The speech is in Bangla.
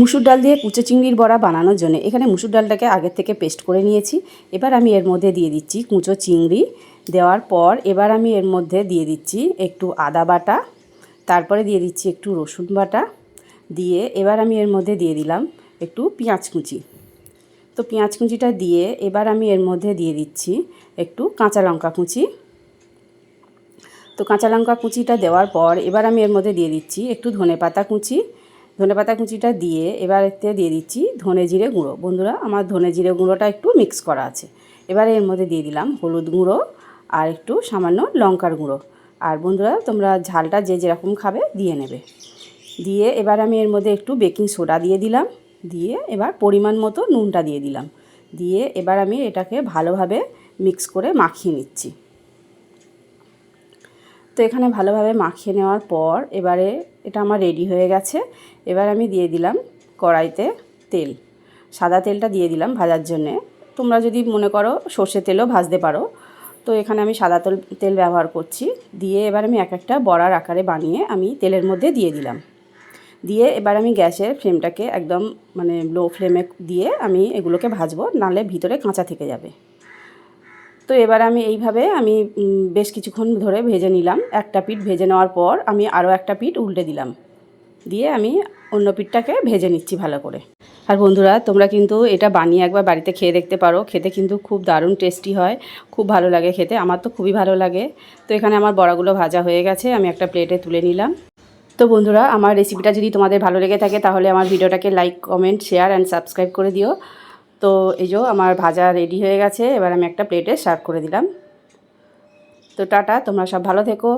মুসুর ডাল দিয়ে কুচো চিংড়ির বড়া বানানোর জন্য। এখানে মুসুর ডালটাকে আগের থেকে পেস্ট করে নিয়েছি। এবার আমি এর মধ্যে দিয়ে দিচ্ছি কুচো চিংড়ি। দেওয়ার পর এবার আমি এর মধ্যে দিয়ে দিচ্ছি একটু আদা বাটা। তারপরে দিয়ে দিচ্ছি একটু রসুন বাটা। দিয়ে এবার আমি এর মধ্যে দিয়ে দিলাম একটু পেঁয়াজ কুচি। তো পেঁয়াজ কুচিটা দিয়ে এবার আমি এর মধ্যে দিয়ে দিচ্ছি একটু কাঁচা লঙ্কা কুচি। তো কাঁচা লঙ্কা কুচিটা দেওয়ার পর এবার আমি এর মধ্যে দিয়ে দিচ্ছি একটু ধনে পাতা কুচি। ধনে পাতা কুচিটা দিয়ে এবার এতে দিয়ে দিচ্ছি ধনে জিরে গুঁড়ো। বন্ধুরা, আমার ধনে জিরে গুঁড়োটা একটু মিক্স করা আছে। এবারে এর মধ্যে দিয়ে দিলাম হলুদ গুঁড়ো আর একটু সামান্য লঙ্কার গুঁড়ো। আর বন্ধুরা, তোমরা ঝালটা যে যেরকম খাবে দিয়ে নেবে। দিয়ে এবার আমি এর মধ্যে একটু বেকিং সোডা দিয়ে দিলাম। দিয়ে এবার পরিমাণ মতো নুনটা দিয়ে দিলাম। দিয়ে এবার আমি এটাকে ভালোভাবে মিক্স করে মাখিয়ে নিচ্ছি। তো এখানে ভালোভাবে মাখিয়ে নেওয়ার পর এবারে এটা আমার রেডি হয়ে গেছে। এবার আমি দিয়ে দিলাম কড়াইতে তেল। সাদা তেলটা দিয়ে দিলাম ভাজার জন্যে। তোমরা যদি মনে করো সর্ষে তেলও ভাজতে পারো, তো এখানে আমি সাদা তেল তেল ব্যবহার করছি। দিয়ে এবার আমি এক একটা বড়ার আকারে বানিয়ে আমি তেলের মধ্যে দিয়ে দিলাম। দিয়ে এবার আমি গ্যাসের ফ্লেমটাকে একদম মানে লো ফ্লেমে দিয়ে আমি এগুলোকে ভাজবো নাহলে ভিতরে কাঁচা থেকে যাবে। তো এবার আমি এইভাবে আমি বেশ কিছুক্ষণ ধরে ভেজে নিলাম। একটা পিঠ ভেজে নেওয়ার পর আমি আরও একটা পিঠ উল্টে দিলাম। দিয়ে আমি অন্য পিঠটাকে ভেজে নিচ্ছি ভালো করে। আর বন্ধুরা, তোমরা কিন্তু এটা বানিয়ে একবার বাড়িতে খেয়ে দেখতে পারো। খেতে কিন্তু খুব দারুণ টেস্টি হয়। খুব ভালো লাগে খেতে। আমার তো খুবই ভালো লাগে। তো এখানে আমার বড়াগুলো ভাজা হয়ে গেছে। আমি একটা প্লেটে তুলে নিলাম। তো বন্ধুরা, আমার রেসিপিটা যদি তোমাদের ভালো লেগে থাকে, তাহলে আমার ভিডিওটাকে like, comment, share and subscribe করে দিও। তো এই যে আমার ভাজা রেডি হয়ে গেছে, এবার আমি একটা প্লেটে সার্ভ করে দিলাম। তো টাটা, তোমরা সব ভালো থেকো।